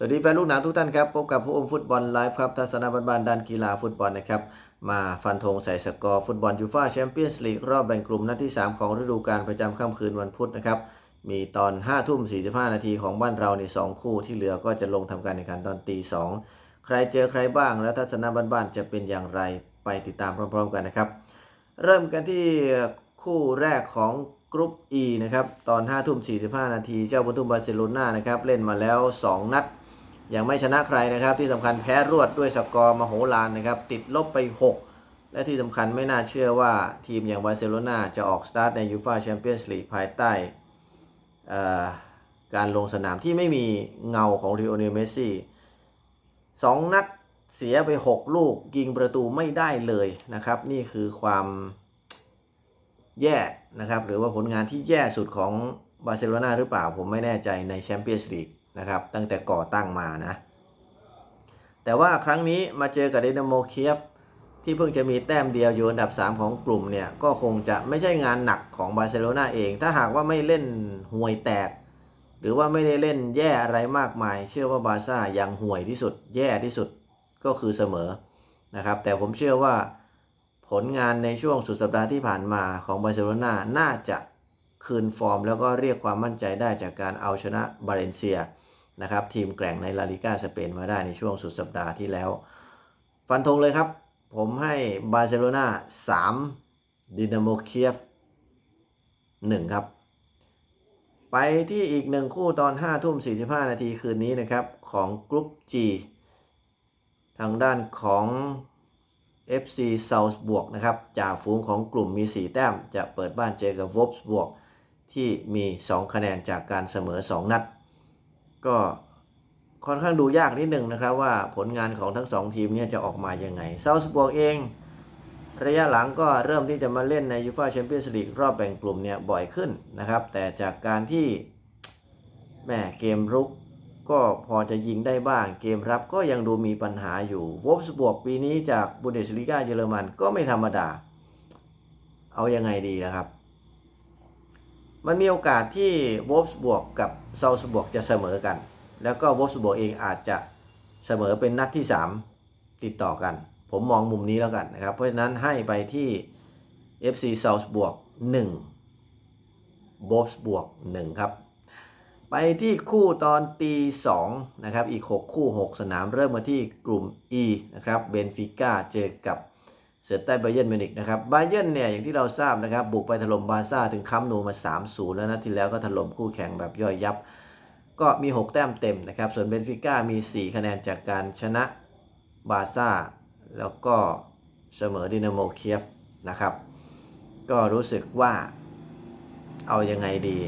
สวัสดีแฟนลูกหนังทุกท่านครับพบกับผู้อมฟุตบอลไลฟ์ครับทัศนะบ้านด้านกีฬาฟุตบอลนะครับมาฟันธงใส่สกอร์ฟุตบอลยูฟ่าแชมเปี้ยนส์ลีกรอบแบ่งกลุ่มนัดที่ 3 ของฤดูกาลประจำค่ำคืนวันพุธนะครับมีตอน5ทุ่ม45 นาทีของบ้านเราใน 2 คู่ที่เหลือก็จะลงทำการแข่งขันตอนตี 2 ใครเจอใครบ้างและทัศนะบ้านจะเป็นอย่างไรไปติดตามพร้อม ๆ กันนะครับ เริ่มกันที่คู่แรกของกรุ๊ป E นะครับตอน5ทุ่ม45 นาทีเจ้าบุญทุ่มบาร์เซโลนานะครับเล่นมาแล้ว 2 นัด ยังไม่ชนะใครนะครับ ที่สำคัญแพ้รวดด้วยสกอร์มโหฬารนะครับ ติดลบไป 6 และที่สำคัญไม่น่าเชื่อว่าทีมอย่างบาร์เซโลนาจะออกสตาร์ทในยูฟ่าแชมเปี้ยนส์ลีกภายใต้การลงสนามที่ไม่มีเงาของริโอเนลเมสซี่สองนัดเสียไป 6 ลูกยิงประตูไม่ได้เลยนะครับ นี่คือความแย่นะครับ หรือว่าผลงานที่แย่สุดของบาร์เซโลนาหรือเปล่าผมไม่แน่ใจในแชมเปี้ยนส์ลีก นะครับ ตั้งแต่ก่อตั้งมานะ แต่ว่าครั้งนี้มาเจอกับเดนโมเคียฟที่เพิ่งจะมีแต้มเดียวอยู่อันดับ 3 ของกลุ่มเนี่ย ก็คงจะไม่ใช่งานหนักของบาร์เซโลนาเอง ถ้าหากว่าไม่เล่นห่วยแตก หรือว่าไม่ได้เล่นแย่อะไรมากมาย เชื่อว่าบาร์ซ่ายังห่วยที่สุด แย่ที่สุดก็คือเสมอนะครับ แต่ผมเชื่อว่าผลงานในช่วงสุดสัปดาห์ที่ผ่านมาของบาร์เซโลนาน่าจะคืนฟอร์ม แล้วก็เรียกความมั่นใจได้จากการเอาชนะบาเลนเซีย นะครับทีมแกร่งในลาลิก้าสเปนมาได้ในช่วงสุดสัปดาห์ที่แล้ว ฟันธงเลยครับ ผมให้บาร์เซโลนา3ดินาโมเคียฟ1ครับ ไปที่อีกหนึ่งคู่ตอน5ทุ่ม45 นาทีคืนนี้นะครับ ของกรุ๊ป G ทางด้านของ FC s a l z b u r g นะครับจ่าฝูงของกลุ่มมี 4 แต้ม จะเปิดบ้านเจอกับ w o l f s b u r g ที่มี 2 คะแนนจากการเสมอ 2 นัด ก็ค่อนข้างดูยากนิดหนึ่งนะครับว่าผลงานของทั้ง2ทีมเนี่ยจะออกมายังไง s a l z b u r g เอง ระยะหลังก็เริ่มที่จะมาเล่นในยูฟาแชมเปี้ยนส์ลีกรอบแบ่งกลุ่มเนี่ยบ่อยขึ้นนะครับ แต่จากการที่แม่เกมรุกก็พอจะยิงได้บ้าง เกมรับก็ยังดูมีปัญหาอยู่วอฟส์บวกปีนี้จากบุนเดสลีกาเยอรมันก็ไม่ธรรมดา เอายังไงดีนะครับ มันมีโอกาสที่วอฟส์บวกกับเซาส์บวกจะเสมอกัน แล้วก็วอฟส์บวกเองอาจจะเสมอเป็นนัดที่ 3 ติดต่อกัน ผมมองมุมนี้แล้วกันนะครับ เพราะฉะนั้นให้ไปที่ FC เซาส์บวก1วอฟส์บวก1ครับ ไปที่คู่ตอนตีสองนะครับ อีก 6 คู่ 6 สนามเริ่มมาที่กลุ่ม E นะครับ เบนฟิก้าเจอกับ เสือใต้ไบเยนมิวนิกนะครับไบเยนเนี่ยอย่างที่เราทราบนะครับ บุกไปถล่มบาร์ซ่าถึงคัมนูมา 3-0 แล้วนะที่แล้วก็ถล่มคู่แข่งแบบย่อยยับ ก็มี 6 แต้มเต็มนะครับ ส่วนเบนฟิก้ามี 4 คะแนนจากการชนะบาร์ซ่า แล้วก็เสมอดินาโมเคียฟนะครับ ก็รู้สึกว่าเอายังไงดี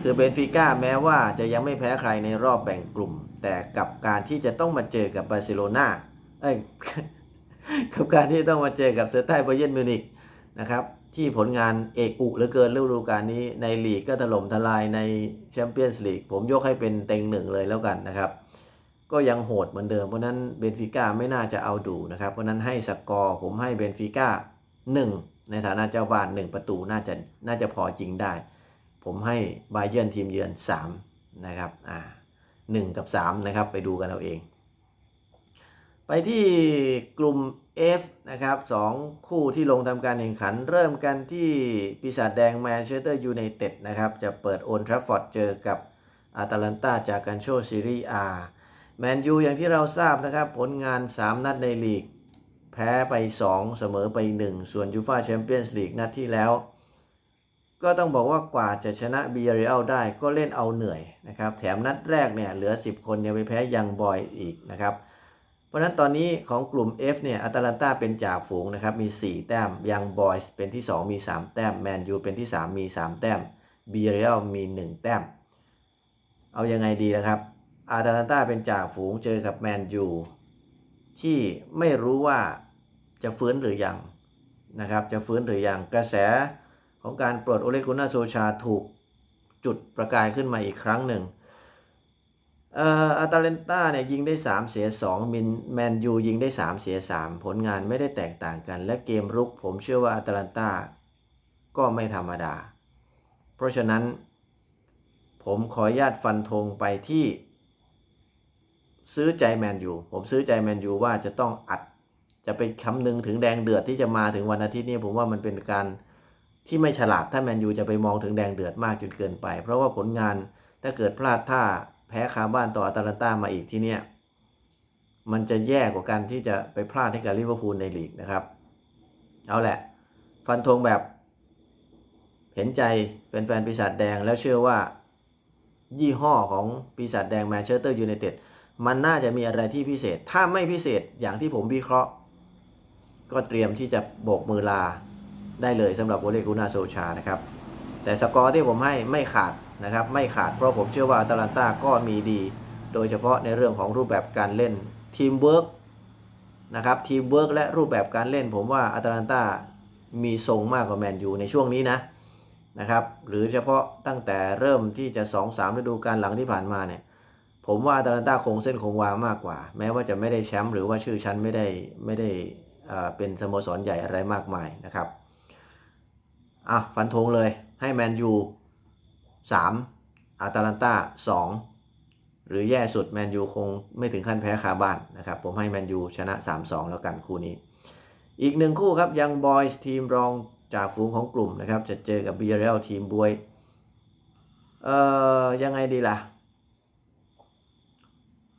คือเบนฟิก้าแม้ว่าจะยังไม่แพ้ใครในรอบแบ่งกลุ่ม แต่กับการที่จะต้องมาเจอกับบาร์เซโลนาเอ้ย กับการที่ต้องมาเจอกับเซอร์ไต้ไบเยนมิวนิกนะครับที่ผลงานเอกอุเหลือเกินฤดูกาลนี้ในลีกก็ถล่มทลายในแชมเปี้ยนส์ลีกผมยกให้เป็นเต็งหนึ่งเลยแล้วกันนะครับ ก็ยังโหดเหมือนเดิมเพราะนั้นเบนฟิก้าไม่น่าจะเอาดูนะครับ เพราะนั้นให้สกอร์ผมให้เบนฟิก้า1 ในฐานะเจ้าบ้าน 1 ประตูน่าจะน่าจะพอจริงได้ ผมให้บาเยร์นทีมเยือน 3 นะครับอ่า1กับ 3 นะครับ ไปดูกันเอาเอง ไปที่กลุ่ม F นะครับ2คู่ที่ลงทำการแข่งขัน เริ่มกันที่ปีศาจแดงแมนเชสเตอร์ยูไนเต็ดนะครับ จะเปิดโอนทรัฟฟอร์ดเจอกับอาตาลันตาจากกันโชซีรีอาแมนยูอย่างที่เราทราบนะครับ ผลงาน 3 นัดในลีก แพ้ไป 2 เสมอไป 1 ส่วนยูฟาแชมเปี้ยนส์ลีกนัดที่แล้ว ก็ต้องบอกว่ากว่าจะชนะบีเรียลได้ก็เล่นเอาเหนื่อยนะครับ แถมนัดแรกเนี่ยเหลือ 10 คนยังไปแพ้ยังบอยอีกนะครับ เพราะฉะนั้นตอนนี้ของกลุ่ม F เนี่ยอาตาลันตาเป็นจ่าฝูงนะครับมี 4 แต้มยังบอยส์เป็นที่ 2 มี 3 แต้มแมนยูเป็นที่ 3 มี 3 แต้มบีเรียลมี 1 แต้ม เอายังไงดีนะครับอาตาลันตาเป็นจ่าฝูงเจอกับแมนยูที่ไม่รู้ว่าจะฟื้นหรือยังนะครับจะฟื้นหรือยังกระแสของการปลดโอเลกุน่าโซชาถูกจุดประกายขึ้นมาอีกครั้งหนึ่ง เอ่ออาตาเลนต้าเนี่ยยิงได้ 3 เสีย2มินแมนยูยิงได้ 3 เสีย 3 ผลงานไม่ได้แตกต่างกัน และเกมรุกผมเชื่อว่าอาตาลันต้าก็ไม่ธรรมดา เพราะฉะนั้นผมขออนุญาตฟันธงไปที่ ซื้อใจแมนยูผมซื้อใจแมนยูว่าจะต้องอัดจะไปคำนึงถึงแดงเดือดที่จะมาถึงวันอาทิตย์นี้ผมว่ามันเป็นการที่ไม่ฉลาดถ้าแมนยูจะไปมองถึงแดงเดือดมากจนเกินไป เพราะว่าผลงานถ้าเกิดพลาดท่า พ้คาบ้านต่ออาตาลันตามาอีกที่เนี่ยมันจะแย่กว่าการที่จะไปพลาดให้กับลิเวอร์พูลในลีกนะครับ เอาแหละ ฟันธงแบบ เห็นใจเป็นแฟนปีศาจแดงแล้วเชื่อว่า ยี่ห้อของปีศาจแดงแมนเชสเตอร์ยูไนเต็ดมันน่าจะมีอะไรที่พิเศษ ถ้าไม่พิเศษอย่างที่ผมวิเคราะห์ ก็เตรียมที่จะโบกมือลาได้เลยสำหรับโอเลกุนาโซชานะครับ แต่สกอร์ที่ผมให้ไม่ขาด นะครับไม่ขาดเพราะผมเชื่อว่าอาตาลันตาก็มีดี โดยเฉพาะในเรื่องของรูปแบบการเล่นทีมเวิร์กนะครับทีมเวิร์กและรูปแบบการเล่น ผมว่าอาตาลันตามีทรงมากกว่าแมนยูในช่วงนี้นะนะครับหรือเฉพาะตั้งแต่เริ่มที่จะ 2-3ฤดูกาลหลังที่ผ่านมาเนี่ยผมว่าอาตาลันตาคงเส้นคงวามากกว่า แม้ว่าจะไม่ได้แชมป์หรือว่าชื่อชั้นไม่ได้ไม่ได้เอ่อเป็นสโมสรใหญ่อะไรมากมายนะครับอะฟันธงเลยให้แมนยู 3อาตาลันตา2หรือแย่สุดแมนยูคงไม่ถึงขั้นแพ้คาบ้านนะครับ ผมให้แมนยูชนะ 3-2 แล้วกันคู่นี้ อีกหนึ่งคู่ครับยังบอยส์ทีมรองจากฝูงของกลุ่มนะครับ จะเจอกับบีเรลทีมบวย เอ่อ ยังไงดีล่ะ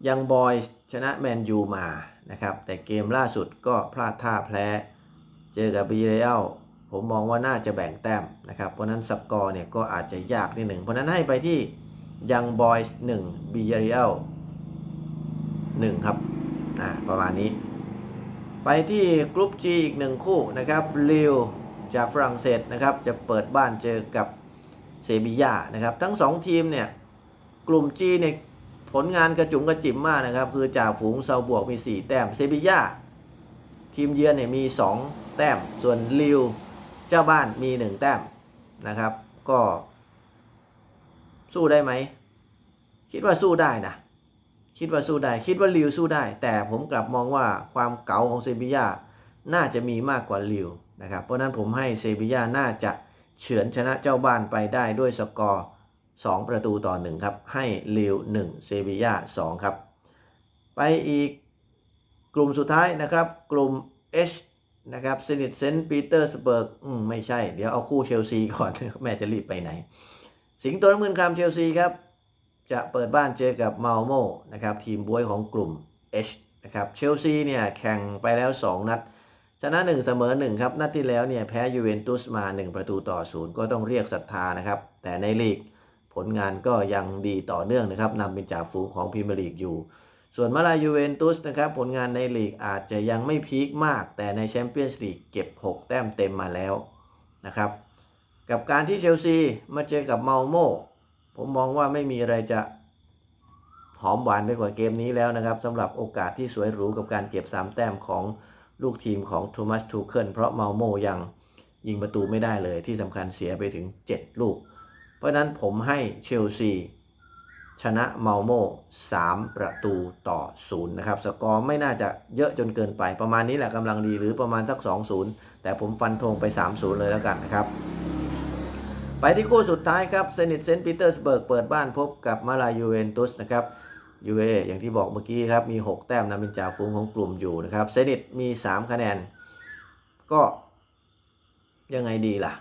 ยังบอยส์ชนะแมนยูมานะครับ แต่เกมล่าสุดก็พลาดท่าแพ้ เจอกับบีเรล ผมมองว่าน่าจะแบ่งแต้มนะครับ เพราะนั้นสกอร์เนี่ยก็อาจจะยากนิดหนึ่ง เพราะนั้นให้ไปที่ยังบอยส์หนึ่งบีเรลหนึ่งครับอ่าประมาณนี้ ไปที่กรุ๊ป G อีกหนึ่งคู่นะครับลิวจากฝรั่งเศสนะครับ จะเปิดบ้านเจอกับเซบียานะครับ ทั้ง 2 ทีมเนี่ย กลุ่ม G เนี่ยผลงานกระจุงกระจิ๋มมากนะครับ คือจ่าฝูงเซาบวกมี 4 แต้มเซบียาทีมเยือนเนี่ยมี 2 แต้มส่วนลิว จ้าบ้านมี1แต้มนะครับ ก็สู้ได้ไหม คิดว่าสู้ได้นะ คิดว่าสู้ได้ คิดว่าลิวสู้ได้ แต่ผมกลับมองว่าความเก๋าของเซบียาน่าจะมีมากกว่าลิวนะครับ เพราะฉะนั้นผมให้เซบียาน่าจะเฉือนชนะเจ้าบ้านไปได้ด้วยสกอร์ 2 ประตูต่อ 1 ครับ ให้ลิว1เซบียา2ครับ ไปอีกกลุ่มสุดท้ายนะครับ กลุ่ม H นะครับสนิทเซนต์ปีเตอร์สเบิร์กไม่ใช่ เดี๋ยวเอาคู่เชลซีก่อน แม่จะรีบไปไหน สิงโตน้ำเงินครามเชลซีครับ จะเปิดบ้านเจอกับมาลโมนะครับ ทีมบวยของกลุ่ม H นะครับเชลซีเนี่ยแข่งไปแล้ว 2 นัด ชนะ 1 เสมอ 1 ครับ นัดที่แล้วเนี่ยแพ้ยูเวนตุสมา 1 ประตูต่อ0ก็ต้องเรียกศรัทธานะครับ แต่ในลีกผลงานก็ยังดีต่อเนื่องนะครับนำเป็นจ่าฝูงของพรีเมียร์ลีกอยู่ ส่วนมาลายูเวนตุสนะครับผลงานในลีกอาจจะยังไม่พีคมาก แต่ในแชมเปี้ยนส์ลีกเก็บ 6 แต้มเต็มมาแล้วนะครับ กับการที่เชลซีมาเจอกับเมาโมผมมองว่าไม่มีอะไรจะหอมหวานไปกว่าเกมนี้แล้วนะครับสำหรับโอกาสที่สวยหรูกับการเก็บ 3 แต้มของลูกทีมของโทมัสทูเคิลเพราะเมาโมยังยิงประตูไม่ได้เลยที่สำคัญเสียไปถึง 7 ลูก เพราะฉะนั้นผมให้เชลซี ชนะเมาโม่3ประตูต่อ0นะครับ สกอร์ไม่น่าจะเยอะจนเกินไปประมาณนี้แหละกำลังดีหรือประมาณสัก 2-0 แต่ผมฟันธงไป 3-0 เลยแล้วกันนะครับ ไปที่คู่สุดท้ายครับเซนิตเซนต์ปีเตอร์สเบิร์กเปิดบ้านพบกับมาลายูเวนตุสนะครับยูเออย่างที่บอกเมื่อกี้ครับมี 6 แต้มนำเป็นจ่าฝูงของกลุ่มอยู่นะครับเซนิตมี 3 คะแนน ก็ยังไงดีล่ะ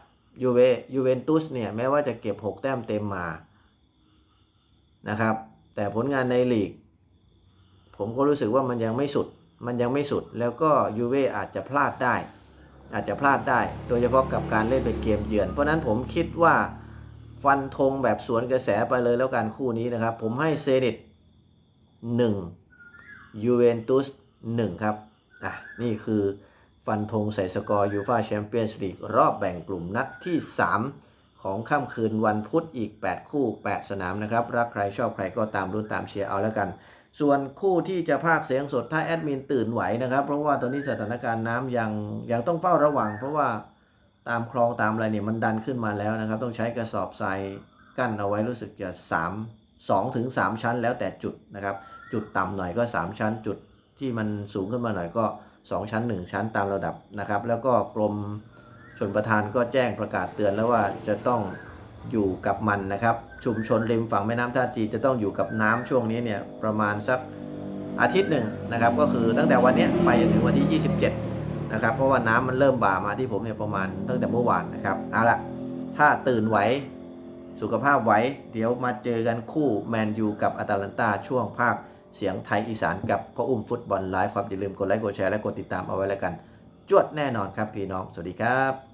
ยูเวยูเวนตุสเนี่ยแม้ว่าจะเก็บ 6 แต้มเต็มมา นะครับ แต่ผลงานในลีก ผมก็รู้สึกว่ามันยังไม่สุด มันยังไม่สุด แล้วก็ยูเวอาจจะพลาดได้ อาจจะพลาดได้ โดยเฉพาะกับการเล่นเป็นเกมเยือน เพราะนั้นผมคิดว่าฟันธงแบบสวนกระแสไปเลยแล้วกันคู่นี้นะครับ ผมให้เซนิต1ยูเวนตุส1ครับ อะ นี่คือฟันธงใส่สกอร์ยูฟาแชมเปี้ยนส์ลีกรอบแบ่งกลุ่มนัดที่ 3 ของค่ำคืนวันพุธอีก 8 คู่ 8 สนามนะครับ รักใครชอบใครก็ตามรุ่นตามเชียร์เอาแล้วกัน ส่วนคู่ที่จะพากเสียงสดถ้าแอดมินตื่นไหวนะครับ เพราะว่าตอนนี้สถานการณ์น้ำยังยังต้องเฝ้าระวัง เพราะว่าตามคลองตามอะไรเนี่ยมันดันขึ้นมาแล้วนะครับ ต้องใช้กระสอบทรายกั้นเอาไว้รู้สึกจะ 3 2ถึง3ชั้นแล้วแต่จุดนะครับ จุดต่ำหน่อยก็ 3 ชั้น จุดที่มันสูงขึ้นมาหน่อยก็ 2 ชั้น 1 ชั้นตามระดับนะครับ แล้วก็กรม ชนประทานก็แจ้งประกาศเตือนแล้วว่าจะต้องอยู่กับมันนะครับ ชุมชนริมฝั่งแม่น้ำท่าจีจะต้องอยู่กับน้ำช่วงนี้เนี่ยประมาณสักอาทิตย์หนึ่งนะครับ ก็คือตั้งแต่วันนี้ไปจนถึงวันที่ 27 นะครับ เพราะว่าน้ำมันเริ่มบ่ามาที่ผมเนี่ยประมาณตั้งแต่เมื่อวานนะครับเอาละถ้าตื่นไหวสุขภาพไหวเดี๋ยวมาเจอกันคู่แมนยูกับอาตาลันตาช่วงภาคเสียงไทยอีสานกับพ่ออุ้มฟุตบอลไลฟ์ครับอย่าลืมกดไลค์กดแชร์และกดติดตามเอาไว้แล้วกัน จวดแน่นอนครับพี่น้อง สวัสดีครับ